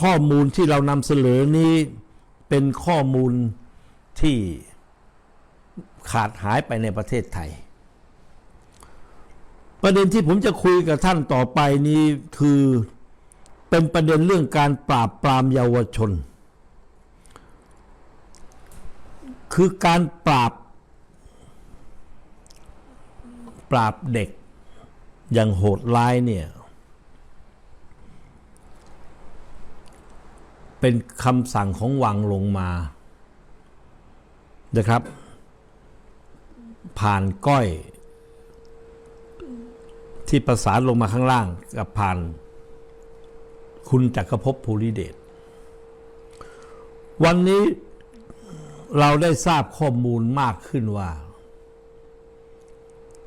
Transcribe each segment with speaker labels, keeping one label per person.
Speaker 1: ข้อมูลที่เรานำเสนอนี้เป็นข้อมูลที่ขาดหายไปในประเทศไทย ประเด็นที่ผมจะคุยกับท่านต่อไปนี้คือเป็นประเด็นเรื่องการปราบปรามเยาวชน คือการปราบ ปราบเด็กอย่างโหดร้ายเนี่ย เป็นคำสั่งของวังลงมานะครับ ผ่านก้อย ที่ประสานลงมาข้างล่างกับผ่านคุณจักรภพภูริเดชวันนี้เราได้ทราบข้อมูลมากขึ้นว่า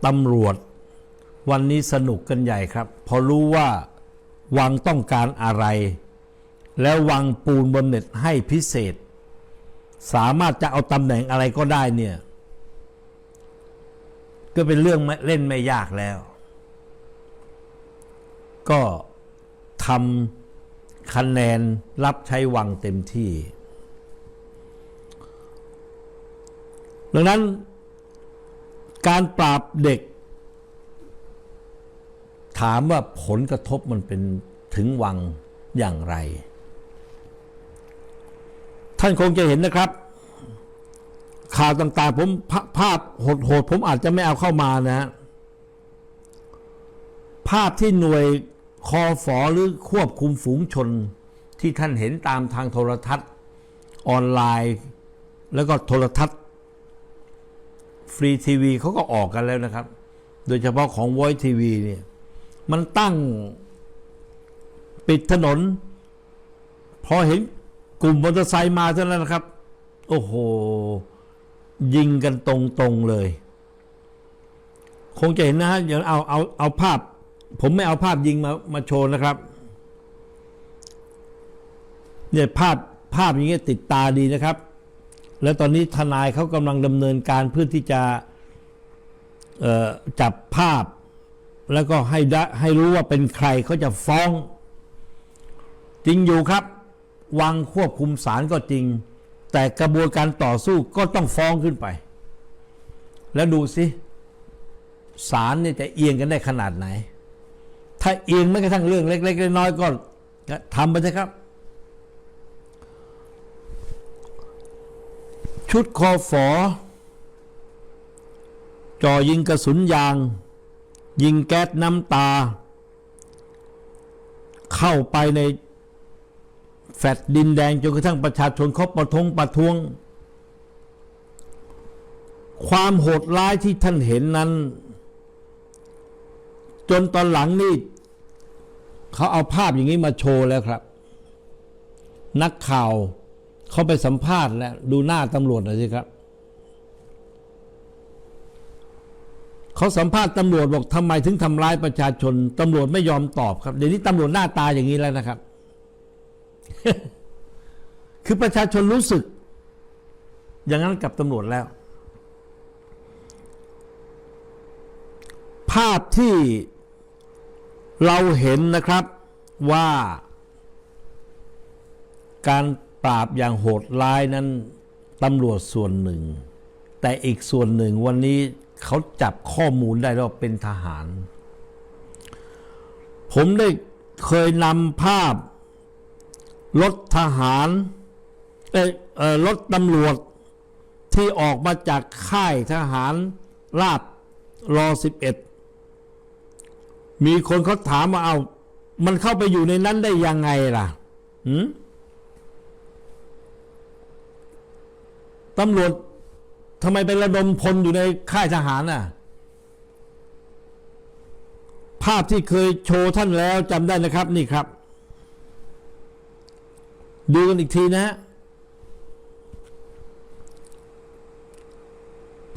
Speaker 1: ตำรวจวันนี้สนุกกันใหญ่ครับ พอรู้ว่าวังต้องการอะไร แล้ววังปูนบนเน็ตให้พิเศษ สามารถจะเอาตำแหน่งอะไรก็ได้เนี่ย ก็เป็นเรื่องเล่นไม่ยากแล้ว ก็ทำคะแนนรับใช้วังเต็มที่ ดังนั้นการปราบเด็ก ถามว่าผลกระทบมันเป็นถึงวังอย่างไร ท่านคงจะเห็นนะครับ ข่าวต่างๆ ผมภาพโหดๆผมอาจจะไม่เอาเข้ามานะฮะภาพที่หน่วยคอฝอหรือควบคุมฝูงชน ที่ท่านเห็นตามทางโทรทัศน์ ออนไลน์ แล้วก็โทรทัศน์ ฟรีทีวีเขาก็ออกกันแล้วนะครับ โดยเฉพาะของ Voice TV เนี่ยมันตั้งปิดถนน พอเห็น กลุ่มมอเตอร์ไซค์มาเท่านั้นนะครับ โอ้โห ยิงกันตรงๆเลย คงจะเห็นนะฮะเดี๋ยวเอาเอาเอาภาพ ผมไม่เอาภาพยิงมามาโชว์นะครับ เนี่ยภาพภาพอย่างเงี้ยติดตาดีนะครับ แล้วตอนนี้ทนายเขากำลังดำเนินการเพื่อที่จะจับภาพ แล้วก็ให้ได้ให้รู้ว่าเป็นใครเขาจะฟ้อง จริงอยู่ครับ วังควบคุมศาลก็จริง แต่กระบวนการต่อสู้ก็ต้องฟ้องขึ้นไป แล้วดูสิศาลเนี่ยจะเอียงกันได้ขนาดไหน ถ้าเอียงไม่กระทั่งเรื่องเล็กๆน้อยๆก็ทำไปเถอะครับ ชุดคอฝอจ่อยิงกระสุนยาง ยิงแก๊สน้ำตา เข้าไปใน แฟลตดินแดงจนกระทั่งประชาชนเขาประท้วงประท้วง ความโหดร้ายที่ท่านเห็นนั้น จนตอนหลังนี่เขาเอาภาพอย่างนี้มาโชว์แล้วครับ นักข่าวเขาไปสัมภาษณ์แล้วดูหน้าตำรวจหน่อยสิครับเขาสัมภาษณ์ตำรวจบอกทำไมถึงทำร้ายประชาชนตำรวจไม่ยอมตอบครับเดี๋ยวนี้ตำรวจหน้าตาอย่างนี้แล้วนะครับ คือประชาชนรู้สึก อย่างนั้นกับตำรวจแล้ว ภาพที่เราเห็นนะครับว่าการปราบอย่างโหดร้ายนั้นตำรวจส่วนหนึ่ง แต่อีกส่วนหนึ่งวันนี้เขาจับข้อมูลได้ว่าเป็นทหาร ผมได้เคยนำภาพ รถทหารเอ่อเอรถตำรวจที่ออกมาจากค่ายทหารราบรอสิบเอ็ดมีคนเขาถามว่าเอา มันเข้าไปอยู่ในนั้นได้ยังไงล่ะหืมตำรวจทำไมไประดมพลอยู่ในค่ายทหารน่ะ ภาพที่เคยโชว์ท่านแล้วจำได้นะครับนี่ครับ ดูกันอีกทีนะ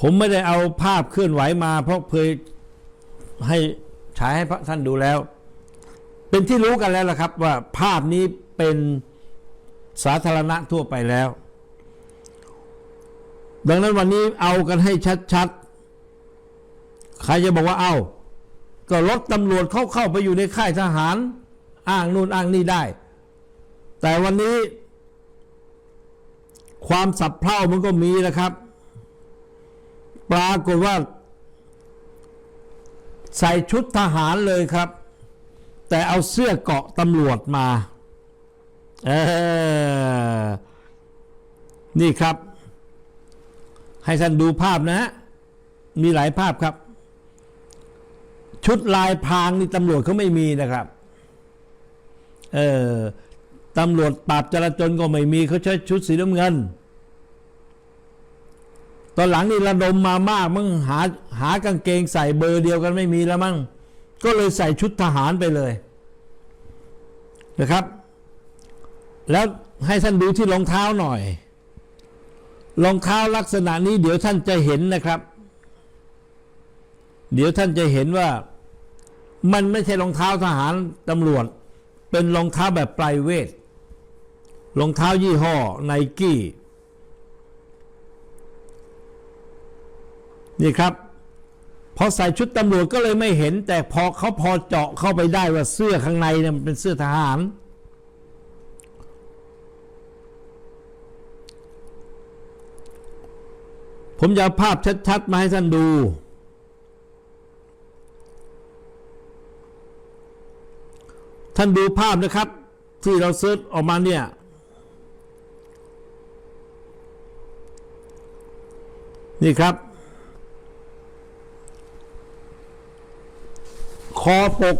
Speaker 1: ผมไม่ได้เอาภาพเคลื่อนไหวมา เพราะเคยให้ฉายให้พระท่านดูแล้ว เป็นที่รู้กันแล้วล่ะครับ ว่าภาพนี้เป็นสาธารณะทั่วไปแล้ว ดังนั้นวันนี้เอากันให้ชัดๆ ใครจะบอกว่าเอาก็รถตำรวจเขาเข้าไปอยู่ในค่ายทหาร อ้างนู่นอ้างนี่ได้ แต่วันนี้ ความสับเพร่ามันก็มีนะครับ ปรากฏว่า ใส่ชุดทหารเลยครับ แต่เอาเสื้อเกาะตำรวจมาเออนี่ครับ ให้ท่านดูภาพนะฮะมีหลายภาพครับ ชุดลายพรางนี่ตำรวจเขาไม่มีนะครับ เออ ตำรวจปราบจราจรก็ไม่มีเขาใช้ชุดสีน้ำเงิน ตอนหลังนี่ระดมมามากมั้งหาหากางเกงใส่เบอร์เดียวกันไม่มีแล้วมั้งก็เลยใส่ชุดทหารไปเลยนะครับ แล้วให้ท่านดูที่รองเท้าหน่อยรองเท้าลักษณะนี้เดี๋ยวท่านจะเห็นนะครับ เดี๋ยวท่านจะเห็นว่ามันไม่ใช่รองเท้าทหารตำรวจ เป็นรองเท้าแบบไพรเวท รองเท้ายี่ห้อไนกี้นี่ครับพอใส่ชุดตำรวจก็เลยไม่เห็น แต่พอเขาพอเจาะเข้าไปได้ว่าเสื้อข้างในเนี่ยมันเป็นเสื้อทหาร ผมจะภาพชัดๆ มาให้ท่านดู ท่านดูภาพนะครับ ที่เราเซิร์ชออกมาเนี่ย นี่ครับ คอปก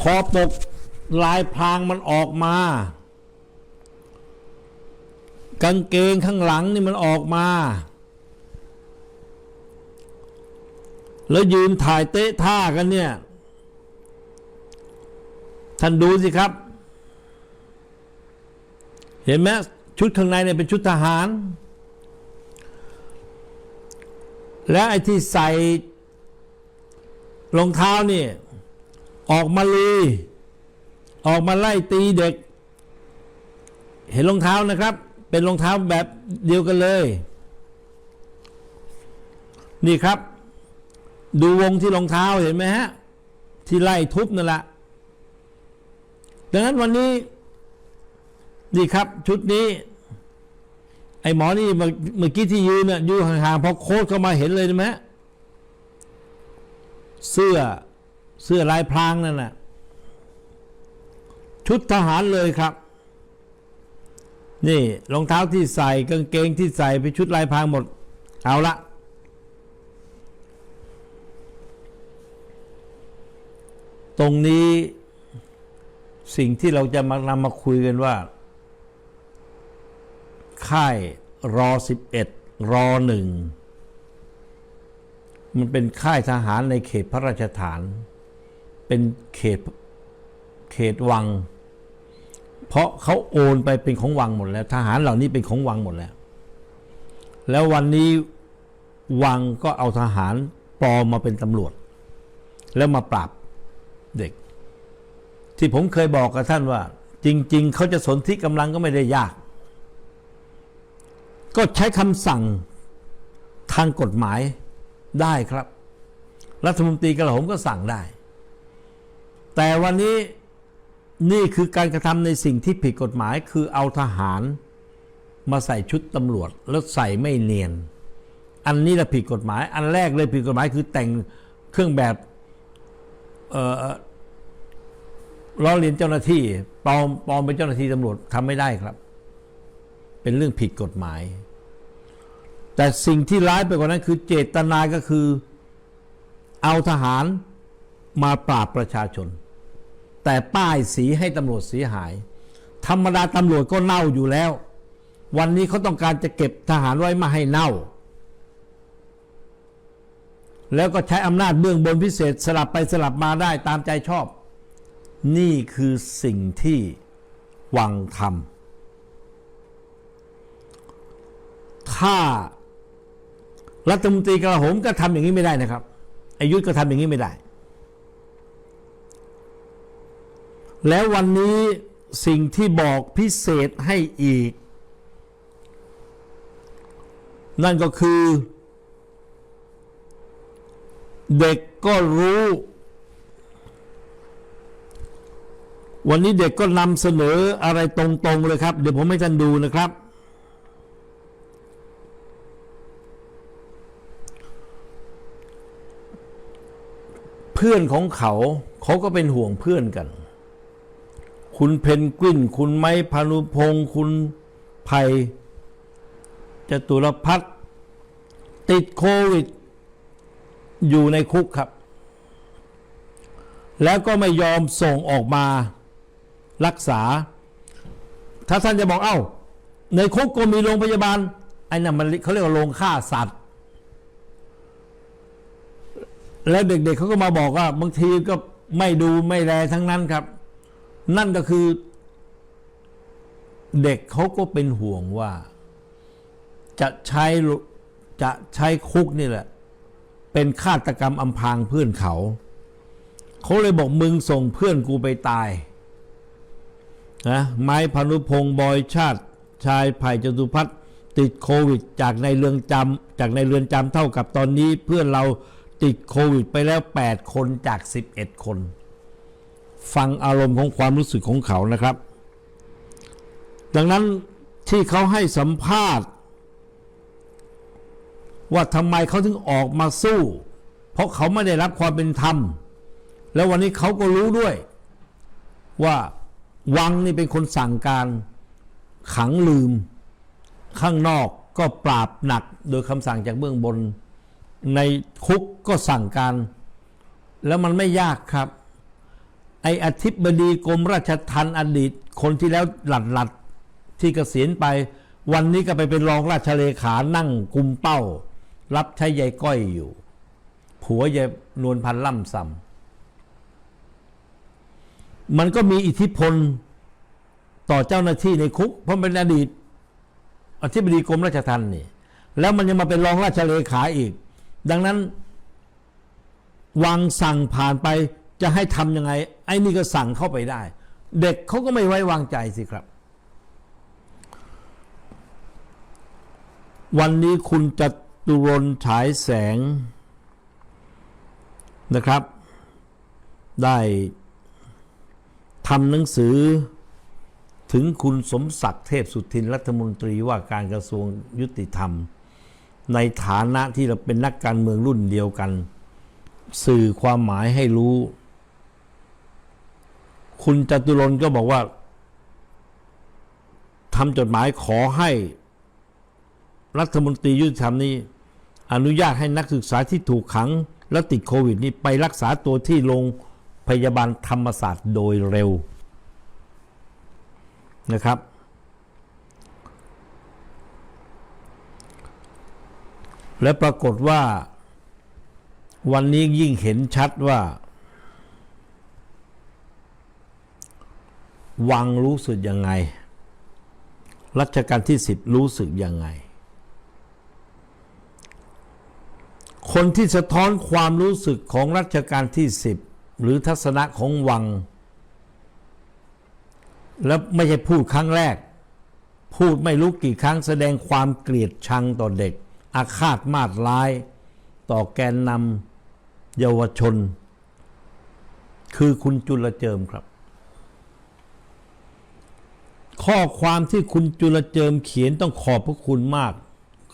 Speaker 1: คอปก ลายพรางมันออกมา กางเกงข้างหลังนี่มันออกมา แล้วยืนถ่ายเตะท่ากันเนี่ย ท่านดูสิครับ เห็นไหมชุดข้างในเนี่ยเป็นชุดทหาร และไอ้ที่ใส่รองเท้านี่ ออกมาลุยออกมาไล่ตีเด็ก เห็นรองเท้านะครับ เป็นรองเท้าแบบเดียวกันเลย นี่ครับ ดูวงที่รองเท้าเห็นไหมฮะ ที่ไล่ทุบนั่นแหละดังนั้นวันนี้ นี่ครับชุดนี้ ไอ้หมอนี่เมื่อกี้ที่ยืนเนี่ยยืนห่างๆพอโค้ดเข้ามาเห็นเลยใช่ไหมเสื้อเสื้อลายพรางนั่นน่ะชุดทหารเลยครับ นี่รองเท้าที่ใส่กางเกงที่ใส่เป็นชุดลายพรางหมด เอาละตรงนี้สิ่งที่เราจะมานำมาคุยกันว่า ค่ายรอสิบเอ็ดรอหนึ่งมันเป็นค่ายทหารในเขตพระราชฐาน เป็นเขตเขตวัง เพราะเขาโอนไปเป็นของวังหมดแล้ว ทหารเหล่านี้เป็นของวังหมดแล้ว แล้ววันนี้วังก็เอาทหารปลอมมาเป็นตำรวจ แล้วมาปราบเด็ก ที่ผมเคยบอกกับท่านว่า จริง ๆ เขาจะสนที่กำลังก็ไม่ได้ยาก ก็ใช้คำสั่งทางกฎหมายได้ครับ รัฐมนตรีกระผมก็สั่งได้ แต่วันนี้นี่คือการกระทำในสิ่งที่ผิดกฎหมายคือเอาทหารมาใส่ชุดตำรวจ แล้วใส่ไม่เนียน อันนี้ละผิดกฎหมาย อันแรกเลยผิดกฎหมายคือแต่งเครื่องแบบเออล้อเลียนเจ้าหน้าที่ปลอมปลอมเป็นเจ้าหน้าที่ตำรวจทำไม่ได้ครับ เป็นเรื่องผิดกฎหมาย แต่สิ่งที่ร้ายไปกว่านั้นคือเจตนาก็คือเอาทหารมาปราบประชาชน แต่ป้ายสีให้ตำรวจเสียหาย ธรรมดาตำรวจก็เน่าอยู่แล้ว วันนี้เขาต้องการจะเก็บทหารไว้มาให้เน่า แล้วก็ใช้อำนาจเบื้องบนพิเศษสลับไปสลับมาได้ตามใจชอบ นี่คือสิ่งที่วังทำ ถ้ารัฐมนตรีกระโหมก็ทำอย่างนี้ไม่ได้นะครับอายุทธก็ทำอย่างนี้ไม่ได้ แล้ววันนี้สิ่งที่บอกพิเศษให้อีก นั่นก็คือ เด็กก็รู้ วันนี้เด็กก็นำเสนออะไรตรงๆเลยครับ เดี๋ยวผมให้ท่านดูนะครับ เพื่อนของเขาเขาก็เป็นห่วงเพื่อนกัน คุณเพนกวิน คุณไม้พานุพงศ์คุณภัยจตุรพัฒติดโควิด อยู่ในคุกครับ แล้วก็ไม่ยอมส่งออกมารักษา ถ้าท่านจะบอกเอ้า ในคุกก็มีโรงพยาบาล ไอ้นั่นมันเขาเรียกว่าโรงฆ่าสัตว์ แล้วเด็กๆเขาก็มาบอกว่าบางทีก็ไม่ดูไม่แลทั้งนั้นครับ นั่นก็คือ เด็กเขาก็เป็นห่วงว่า จะใช้จะใช้คุกนี่แหละ เป็นฆาตกรรมอำพรางเพื่อนเขาเขาเลยบอกมึงส่งเพื่อนกูไปตายนะไม้พานุพงศ์บอยชาติ ชายไผ่จตุพัฒน์ติดโควิด จากในเรือนจำจากในเรือนจำเท่ากับตอนนี้เพื่อนเรา ติดโควิดไปแล้ว 8 คนจาก 11 คน ฟังอารมณ์ของความรู้สึกของเขานะครับ ดังนั้นที่เขาให้สัมภาษณ์ ว่าทำไมเขาถึงออกมาสู้ เพราะเขาไม่ได้รับความเป็นธรรม แล้ววันนี้เขาก็รู้ด้วย ว่าวังนี่เป็นคนสั่งการขังลืม ข้างนอกก็ปราบหนักโดยคำสั่งจากเบื้องบน ในคุกก็สั่งการ แล้วมันไม่ยากครับ ไออธิบดีกรมราชทัณฑ์อดีต คนที่แล้วหลัดหลัดที่เกษียณไป วันนี้ก็ไปเป็นรองราชเลขานั่งกุมเป้า รับใช้ยายก้อยอยู่ ผัวยายนวลพันธ์ล่ำซำมันก็มีอิทธิพลต่อเจ้าหน้าที่ในคุก เพราะเป็นอดีตอธิบดีกรมราชทัณฑ์นี่แล้วมันยังมาเป็นรองราชเลขาอีก ดังนั้นวางสั่งผ่านไปจะให้ทำยังไง ไอ้นี่ก็สั่งเข้าไปได้ เด็กเขาก็ไม่ไว้วางใจสิครับ วันนี้คุณจตุรนฉายแสงนะครับ ได้ทำหนังสือถึงคุณสมศักดิ์เทพสุทินรัฐมนตรีว่าการกระทรวงยุติธรรม ในฐานะที่เราเป็นนักการเมืองรุ่นเดียวกัน สื่อความหมายให้รู้ คุณจตุรนก็บอกว่าทำจดหมายขอให้ รัฐมนตรียุติธรรมนี้ อนุญาตให้นักศึกษาที่ถูกขัง และติดโควิดนี้ไปรักษาตัวที่โรงพยาบาลธรรมศาสตร์โดยเร็วนะครับ และปรากฏว่าวันนี้ยิ่งเห็นชัดว่า วังรู้สึกยังไง รัชกาลที่สิบรู้สึกยังไง คนที่สะท้อนความรู้สึกของรัชกาลที่สิบหรือทัศนะของวัง แล้วไม่ใช่พูดครั้งแรก พูดไม่รู้กี่ครั้งแสดงความเกลียดชังต่อเด็ก อาฆาตมาดร้าย ต่อแกนนำเยาวชน คือคุณจุลเจิมครับ ข้อความที่คุณจุลเจิมเขียนต้องขอบพระคุณมาก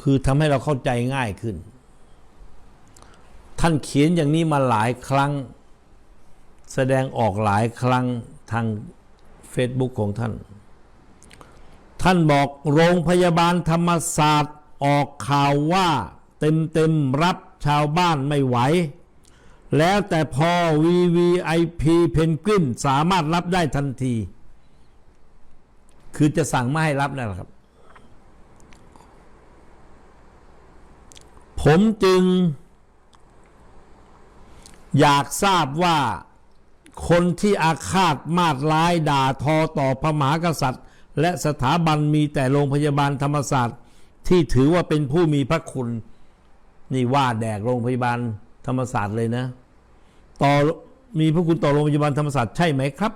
Speaker 1: คือทำให้เราเข้าใจง่ายขึ้น ท่านเขียนอย่างนี้มาหลายครั้ง แสดงออกหลายครั้งทาง Facebook ของท่าน ท่านบอกโรงพยาบาลธรรมศาสตร์ ออกข่าวว่าเต็มเต็มๆรับชาวบ้านไม่ไหว แล้วแต่พอ VVIP เพนกวินสามารถรับได้ทันที คือจะสั่งไม่ให้รับนั่นแหละครับ ผมจึง อยากทราบว่าคนที่อาฆาตมาดร้ายด่าทอต่อพระมหากษัตริย์ และสถาบันมีแต่โรงพยาบาลธรรมศาสตร์ ที่ถือว่าเป็นผู้มีพระคุณ นี่ว่าแดกโรงพยาบาลธรรมศาสตร์เลยนะ ต่อมีพระคุณต่อโรงพยาบาลธรรมศาสตร์ใช่ไหมครับ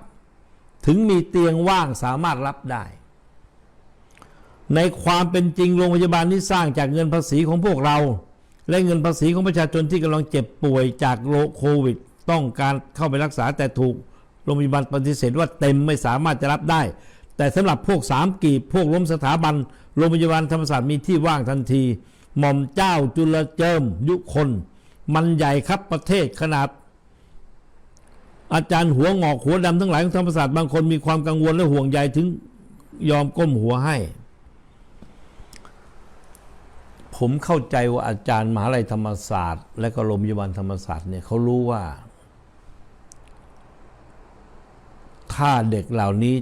Speaker 1: ถึงมีเตียงว่างสามารถรับได้ ในความเป็นจริงโรงพยาบาลนี้สร้างจากเงินภาษีของพวกเรา และเงินภาษีของประชาชนที่กำลังเจ็บป่วยจากโคโควิด ต้องการเข้าไปรักษาแต่ถูกโรงพยาบาลปฏิเสธว่าเต็มไม่สามารถจะรับได้ แต่สำหรับพวกสามกีบพวกล้มสถาบันโรงพยาบาลธรรมศาสตร์มีที่ว่างทันที หม่อมเจ้าจุลเจิมยุคน มันใหญ่ครับประเทศขนาด อาจารย์หัวงอกหัวดำทั้งหลายของธรรมศาสตร์บางคนมีความกังวลและห่วงใยถึงยอมก้มหัวให้ ผมเข้าใจว่าอาจารย์มหาลัยธรรมศาสตร์ และก็โรงพยาบาลธรรมศาสตร์เนี่ยเขารู้ว่า ถ้าเด็กเหล่านี้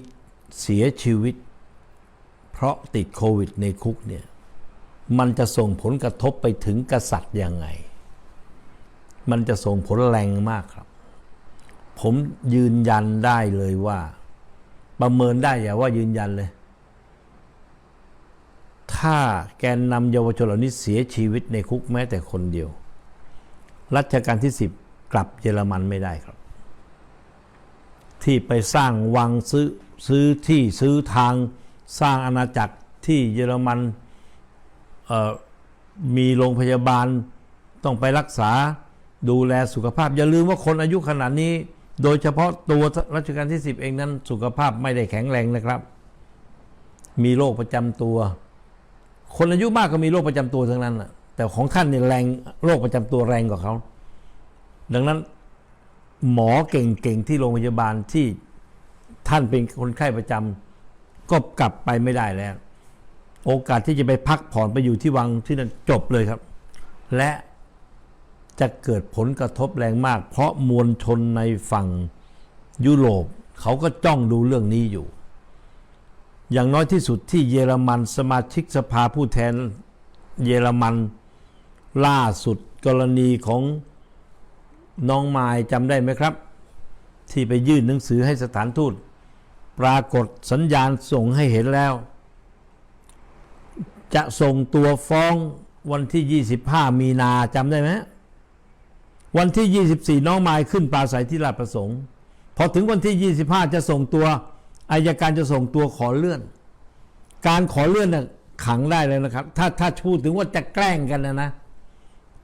Speaker 1: เสียชีวิต เพราะติดโควิดในคุกเนี่ยมันจะส่งผลกระทบไปถึงกษัตริย์ยังไง มันจะส่งผลแรงมากครับ ผมยืนยันได้เลยว่า ประเมินได้อย่าว่ายืนยันเลย ถ้าแกนนำเยาวชนเหล่านี้เสียชีวิตในคุกแม้แต่คนเดียว รัชกาลที่สิบกลับเยอรมันไม่ได้ครับ ที่ไปสร้างวังซื้อ ซื้อที่ซื้อทางสร้างอาณาจักรที่เยอรมันมีโรงพยาบาลต้องไปรักษาดูแลสุขภาพ อย่าลืมว่าคนอายุขนาดนี้ โดยเฉพาะตัวรัชกาลที่ 10 เองนั้นสุขภาพไม่ได้แข็งแรงนะครับ มีโรคประจำตัว คนอายุมากก็มีโรคประจำตัวทั้งนั้นแต่ของท่านเนี่ยแรงโรคประจำตัวแรงกว่าเขา ดังนั้นหมอเก่งๆที่โรงพยาบาลที่ ท่านเป็นคนไข้ประจำก็กลับไปไม่ได้แล้ว โอกาสที่จะไปพักผ่อนไปอยู่ที่วังที่นั่นจบเลยครับ และจะเกิดผลกระทบแรงมาก เพราะมวลชนในฝั่งยุโรปเขาก็จ้องดูเรื่องนี้อยู่ อย่างน้อยที่สุดที่เยอรมันสมาชิกสภาผู้แทนเยอรมันล่าสุดกรณีของน้องไมายจำได้ไหมครับ ที่ไปยื่นหนังสือให้สถานทูต ปรากฏสัญญาณส่งให้เห็นแล้ว จะส่งตัวฟ้องวันที่ 25 มีนาจำได้ไหมวันที่ 24 น้องไมายขึ้นปราศัยที่ราชประสงค์ พอถึงวันที่ 25 จะส่งตัวอายการจะส่งตัวขอเลื่อน การขอเลื่อนน่ะขังได้เลยนะครับ ถ้าถ้าพูดถึงว่าจะแกล้งกันนะนะ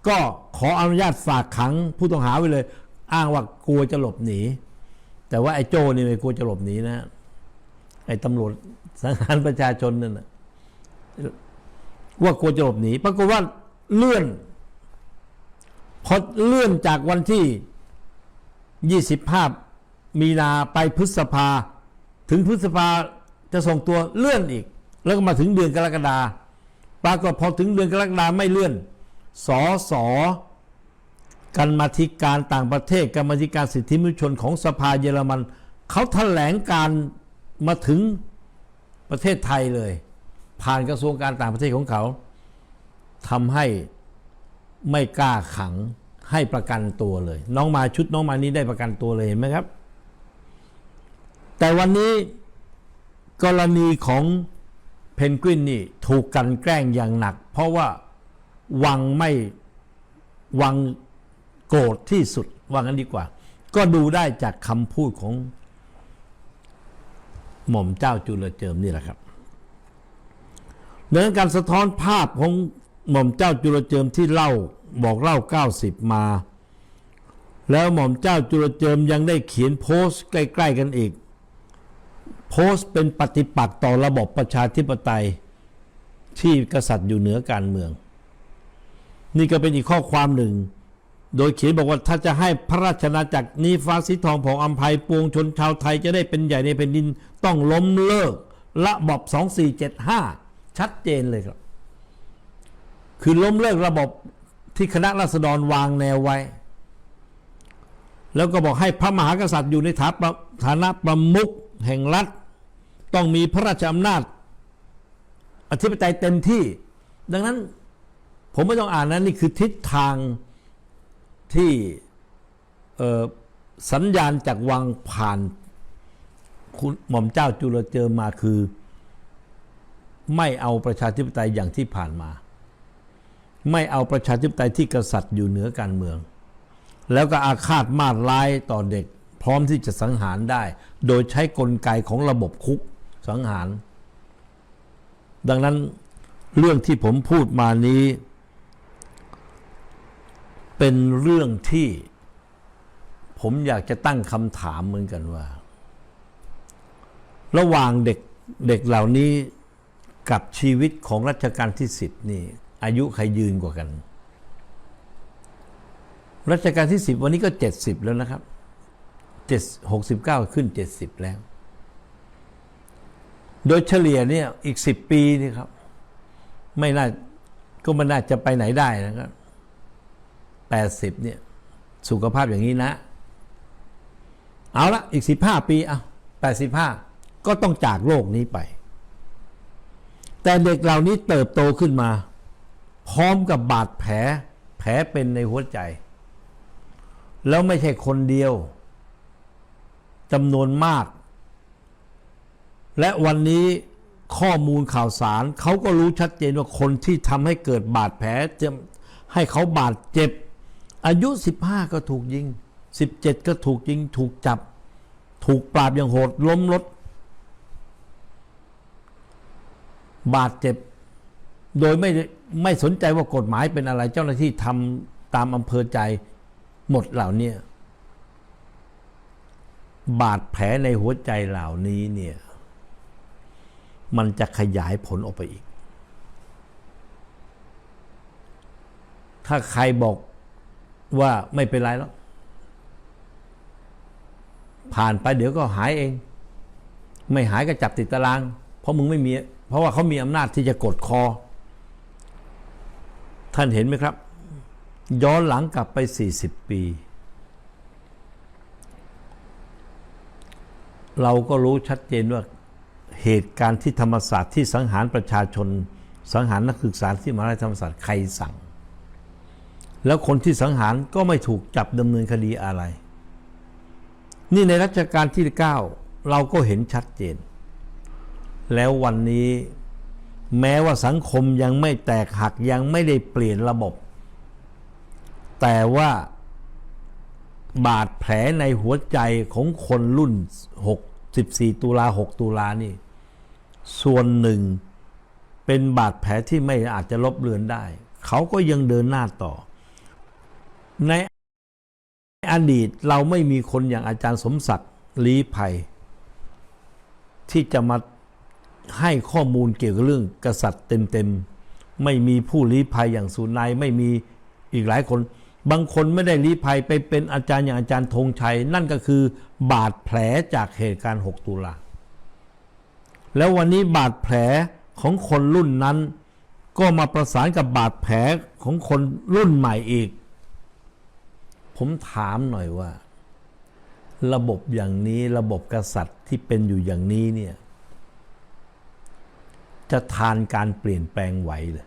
Speaker 1: ก็ขออนุญาตฝากขังผู้ต้องหาไว้เลย อ้างว่ากลัวจะหลบหนี แต่ว่าไอ้โจนี่ไม่กลัวจะหลบหนีนะ อ้ตำรวจสังหารประชาชนนั่นนะว่ากลัวจะหลบหนีปรากฏว่าเลื่อนพอเลื่อนจากวันที่ 25 มีนาไปพฤษภา ถึงพฤษภาจะส่งตัวเลื่อนอีก แล้วก็มาถึงเดือนกรกฎาปรากฏพอถึงเดือนกรกฎาไม่เลื่อนสอสอกันมาธิการต่างประเทศกรรมาธิการสิทธิมนุษยชนของสภาเยอรมันเขาแถลงการ มาถึงประเทศไทยเลย ผ่านกระทรวงการต่างประเทศของเขาทำให้ไม่กล้าขังให้ประกันตัวเลย น้องมาชุดน้องมานี้ได้ประกันตัวเลยเห็นไหมครับ แต่วันนี้กรณีของเพนกวินนี่ถูกกันแกล้งอย่างหนัก เพราะว่าวังไม่วังโกรธที่สุดว่างั้นดีกว่า ก็ดูได้จากคำพูดของ หม่อมเจ้าจุลเจิมนี่แหละครับเรื่องการสะท้อนภาพของหม่อมเจ้าจุลเจิมที่เล่าบอกเล่า 90 มา แล้วหม่อมเจ้าจุลเจิมยังได้เขียนโพสต์ใกล้ ๆ กันอีก โพสต์เป็นปฏิปักษ์ต่อระบบประชาธิปไตยที่กษัตริย์อยู่เหนือการเมือง นี่ก็เป็นอีกข้อความหนึ่ง โดยเขียนบอกว่าถ้าจะให้พระราชนาจักรนี้ฟ้าสีทองของอัมภัยปวงชนชาวไทยจะได้เป็นใหญ่ในแผ่นดินต้องล้มเลิกระบบ2475 ชัดเจนเลยครับ คือล้มเลิกระบบที่คณะราษฎรวางแนวไว้ แล้วก็บอกให้พระมหากษัตริย์อยู่ในฐานะฐานะประมุขแห่งรัฐ ต้องมีพระราชอำนาจ อธิปไตยเต็มที่ ดังนั้นผมไม่ต้องอ่านนะนี่คือทิศทาง ที่สัญญาณจากวังผ่านคุณหม่อมเจ้าจุลเจิมมาคือ ไม่เอาประชาธิปไตยอย่างที่ผ่านมา ไม่เอาประชาธิปไตยที่กษัตริย์อยู่เหนือการเมือง แล้วก็อาฆาตมาดร้ายต่อเด็ก พร้อมที่จะสังหารได้ โดยใช้กลไกของระบบคุกสังหาร ดังนั้นเรื่องที่ผมพูดมานี้ เป็นเรื่องที่ ผมอยากจะตั้งคำถามเหมือนกันว่า ระหว่างเด็กเด็กเหล่านี้กับชีวิตของรัชกาลที่สิบนี่ อายุใครยืนกว่ากัน รัชกาลที่สิบวันนี้ก็เจ็ดสิบแล้วนะครับเจ็ดหกสิบเก้าขึ้นเจ็ดสิบแล้ว โดยเฉลี่ยเนี่ยอีกสิบปีนี่ครับ ไม่น่าก็ไม่น่าจะไปไหนได้นะครับ แปดสิบเนี่ยสุขภาพอย่างนี้นะ เอาละอีกสิบห้าปีเอาแปดสิบห้าก็ต้องจากโลกนี้ไป แต่เด็กเหล่านี้เติบโตขึ้นมา พร้อมกับบาดแผลแผลเป็นในหัวใจ แล้วไม่ใช่คนเดียวจำนวนมาก และวันนี้ข้อมูลข่าวสารเขาก็รู้ชัดเจนว่าคนที่ทำให้เกิดบาดแผลจะให้เขาบาดเจ็บ อายุ 15 ก็ถูกยิง 17 ก็ถูกยิง ถูกจับ ถูกปราบอย่างโหดล้มรถ บาดเจ็บ โดยไม่ไม่สนใจว่ากฎหมายเป็นอะไรเจ้าหน้าที่ทำตามอำเภอใจหมดเหล่านี้บาดแผลในหัวใจเหล่านี้เนี่ยมันจะขยายผลออกไปอีก ถ้าใครบอก ว่าไม่เป็นไรแล้วผ่านไปเดี๋ยวก็หายเอง ไม่หายก็จับติดตาราง เพราะมึงไม่มี เพราะว่าเขามีอำนาจที่จะกดคอ ท่านเห็นไหมครับ ย้อนหลังกลับไป 40 ปี เราก็รู้ชัดเจนว่าเหตุการณ์ที่ธรรมศาสตร์ที่สังหารประชาชน สังหารนักศึกษาที่มหาวิทยาลัยธรรมศาสตร์ใครสั่ง แล้วคนที่สังหารก็ไม่ถูกจับดำเนินคดีอะไร นี่ในรัชกาลที่ 9 เราก็เห็นชัดเจน แล้ววันนี้แม้ว่าสังคมยังไม่แตกหักยังไม่ได้เปลี่ยนระบบ แต่ว่าบาดแผลในหัวใจของคนรุ่น 6 14 ตุลา 6 ตุลานี่ ส่วนหนึ่งเป็นบาดแผลที่ไม่อาจจะลบเลือนได้ เขาก็ยังเดินหน้าต่อ ในอดีตเราไม่มีคนอย่างอาจารย์สมศักดิ์ลีภัย ที่จะมาให้ข้อมูลเกี่ยวกับเรื่องกษัตริย์เต็มๆ ไม่มีผู้ลี้ภัยอย่างสุนัยไม่มีอีกหลายคน บางคนไม่ได้ลี้ภัยไปเป็นอาจารย์อย่างอาจารย์ธงชัย นั่นก็คือบาดแผลจากเหตุการณ์ 6 ตุลาแล้ววันนี้บาดแผลของคนรุ่นนั้น ก็มาประสานกับบาดแผลของคนรุ่นใหม่อีก ผมถามหน่อยว่า ระบบอย่างนี้ระบบกษัตริย์ที่เป็นอยู่อย่างนี้เนี่ยจะทานการเปลี่ยนแปลงไหวเลย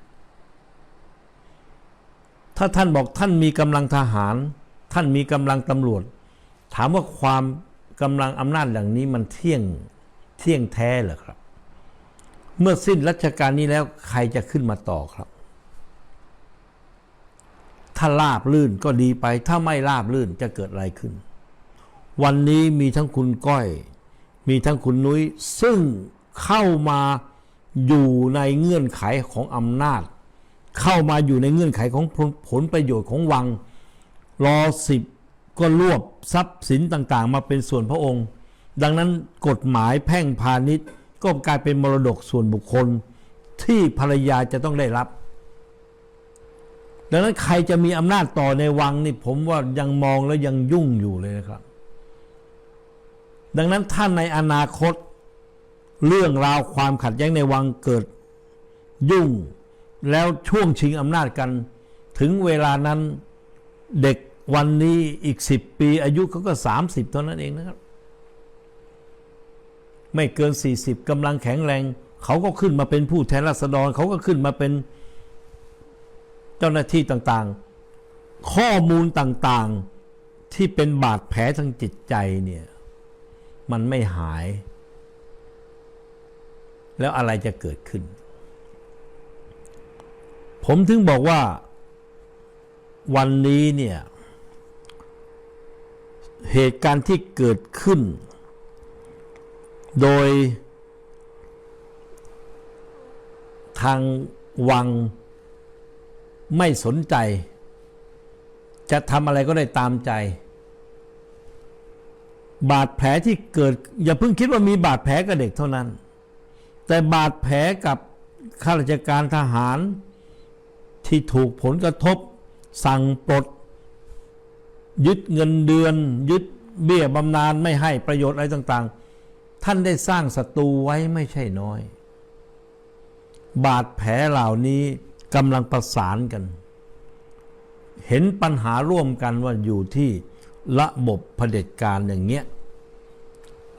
Speaker 1: ถ้าท่านบอกท่านมีกำลังทหาร ท่านมีกำลังตำรวจ ถามว่าความกำลังอำนาจอย่างนี้มันเที่ยงเที่ยงแท้เหรอครับ เมื่อสิ้นรัชกาลนี้แล้วใครจะขึ้นมาต่อครับ ถ้าลาบลื่นก็ดีไป ถ้าไม่ลาบลื่นจะเกิดอะไรขึ้น วันนี้มีทั้งคุณก้อย มีทั้งคุณนุ้ย ซึ่งเข้ามาอยู่ในเงื่อนไขของอำนาจ เข้ามาอยู่ในเงื่อนไขของผลผลประโยชน์ของวัง รอสิบก็รวบทรัพย์สินต่างๆ มาเป็นส่วนพระองค์ ดังนั้นกฎหมายแพ่งพาณิชย์ ก็กลายเป็นมรดกส่วนบุคคลที่ภรรยาจะต้องได้รับ ดังนั้นใครจะมีอำนาจต่อในวังนี่ผมว่ายังมองแล้วยังยุ่งอยู่เลยนะครับ ดังนั้นท่านในอนาคต เรื่องราวความขัดแย้งในวังเกิดยุ่ง แล้วช่วงชิงอำนาจกัน ถึงเวลานั้นเด็กวันนี้อีกสิบปี อายุเขาก็สามสิบเท่านั้นเองนะครับ ไม่เกินสี่สิบกำลังแข็งแรง เขาก็ขึ้นมาเป็นผู้แทนราษฎรเขาก็ขึ้นมาเป็น จ้าหน้าที่ต่างๆ ข้อมูลต่างๆที่เป็นบาดแผลทางจิตใจเนี่ย มันไม่หาย แล้วอะไรจะเกิดขึ้น ผมถึงบอกว่าวันนี้เนี่ย เหตุการณ์ที่เกิดขึ้น โดยทางวัง ไม่สนใจ จะทำอะไรก็ได้ตามใจ บาดแผลที่เกิด อย่าเพิ่งคิดว่ามีบาดแผลกับเด็กเท่านั้น แต่บาดแผลกับข้าราชการทหารที่ถูกผลกระทบ สั่งปลด ยึดเงินเดือน ยึดเบี้ยบำนาญไม่ให้ประโยชน์อะไรต่างๆ ท่านได้สร้างศัตรูไว้ไม่ใช่น้อย บาดแผลเหล่านี้ กำลังประสานกัน เห็นปัญหาร่วมกันว่าอยู่ที่ระบบเผด็จการอย่างเงี้ย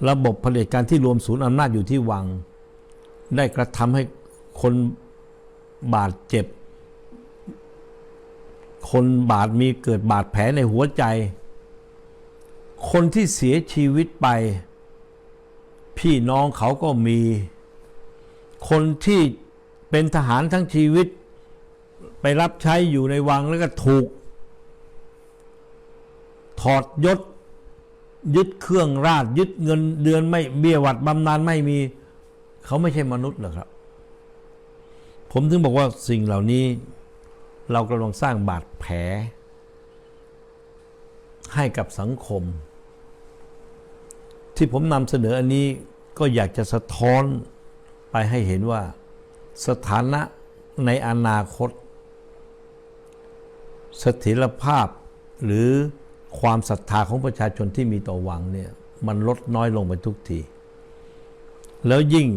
Speaker 1: ระบบเผด็จการที่รวมศูนย์อำนาจอยู่ที่วัง ได้กระทำให้คนบาดเจ็บ คนบาดมีเกิดบาดแผลในหัวใจ คนที่เสียชีวิตไป พี่น้องเขาก็มี คนที่เป็นทหารทั้งชีวิต ไปรับใช้อยู่ในวังแล้วก็ถูก ถอดยศ ยึดเครื่องราช ยึดเงินเดือนไม่เบี้ยหวัดบำนาญไม่มี เขาไม่ใช่มนุษย์หรอกครับ ผมถึงบอกว่าสิ่งเหล่านี้ เรากำลังสร้างบาดแผล ให้กับสังคม ที่ผมนำเสนออันนี้ก็อยากจะสะท้อนไปให้เห็นว่าสถานะในอนาคต เสถียรภาพหรือความศรัทธาของประชาชนที่มีต่อวังเนี่ยมันลดน้อยลงไปทุกที แล้วยิ่ง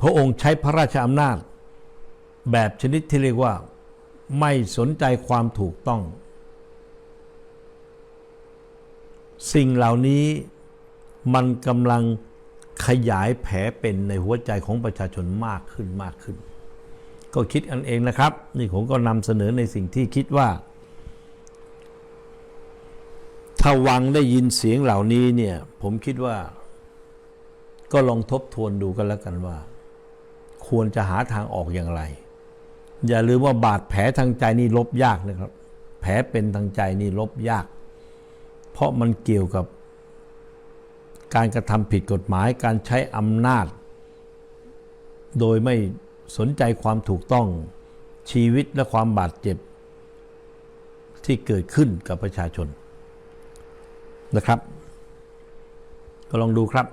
Speaker 1: พระองค์ใช้พระราชอำนาจ แบบชนิดที่เรียกว่าไม่สนใจความถูกต้อง สิ่งเหล่านี้มันกำลังขยายแผลเป็นในหัวใจของประชาชนมากขึ้นมากขึ้น ก็คิดอันเองนะครับ นี่ผมก็นำเสนอในสิ่งที่คิดว่า ถ้าวังได้ยินเสียงเหล่านี้เนี่ย ผมคิดว่า ก็ลองทบทวนดูกันแล้วกันว่า ควรจะหาทางออกอย่างไร อย่าลืมว่าบาดแผลทางใจนี่ลบยากนะครับ แผลเป็นทางใจนี่ลบยาก เพราะมันเกี่ยวกับการกระทำผิดกฎหมายการใช้อำนาจ โดยไม่ สนใจความถูกต้องชีวิตและความบาดเจ็บ ที่เกิดขึ้นกับประชาชนนะครับ ก็ลองดูครับ